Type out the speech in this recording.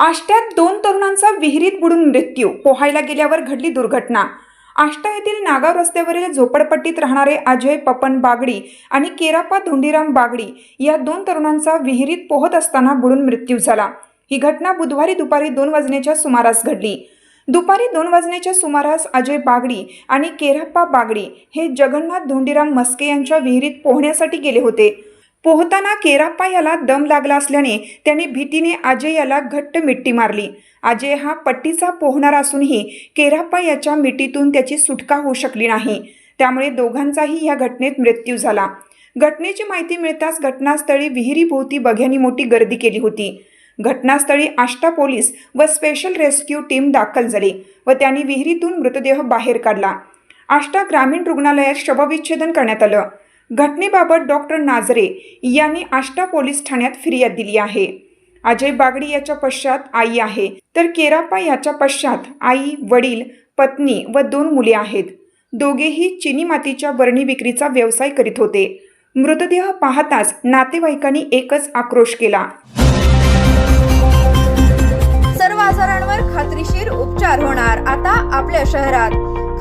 आष्ट्यात दोन तरुणांचा विहिरीत बुडून मृत्यू पोहायला गेल्यावर घडली दुर्घटना. आष्टा येथील नागाव रस्त्यावरील झोपडपट्टीत राहणारे अजय पपन बागडी आणि केरापा धोंडीराम बागडी या दोन तरुणांचा विहिरीत पोहत असताना बुडून मृत्यू झाला. ही घटना बुधवारी दुपारी दोन वाजण्याच्या सुमारास घडली. दुपारी दोन वाजण्याच्या सुमारास अजय बागडी आणि केराप्पा बागडी हे जगन्नाथ धोंडीराम मस्के यांच्या विहिरीत पोहण्यासाठी गेले होते. पोहताना केराप्पा याला दम लागला असल्याने त्याने भीतीने अजय याला घट्ट मिट्टी मारली. अजय हा पट्टीचा पोहणार असूनही केराप्पा याच्या मिट्टीतून त्याची सुटका होऊ शकली नाही. त्यामुळे दोघांचाही या घटनेत मृत्यू झाला. घटनेची माहिती मिळताच घटनास्थळी विहिरीभोवती बघ्यांनी मोठी गर्दी केली होती. घटनास्थळी आष्टा पोलीस व स्पेशल रेस्क्यू टीम दाखल झाली व त्यांनी विहिरीतून मृतदेह बाहेर काढला. आष्टा ग्रामीण रुग्णालयात शवविच्छेदन करण्यात आलं. घटनेबाबत डॉक्टर नाझरे यांनी आष्टा पोलीस ठाण्यात फिर्याद दिली आहे. अजय बागडी याच्या पश्चात आई आहे. तर केराप्पा याच्या पश्चात आई वडील पत्नी व दोन मुले आहेत. दोघेही चिनी मातीच्या बरणी विक्रीचा व्यवसाय करीत होते. मृतदेह पाहताच नातेवाईकांनी एकच आक्रोश केला. सर्व आजारांवर खात्रीशीर उपचार होणार. आता आपल्या शहरात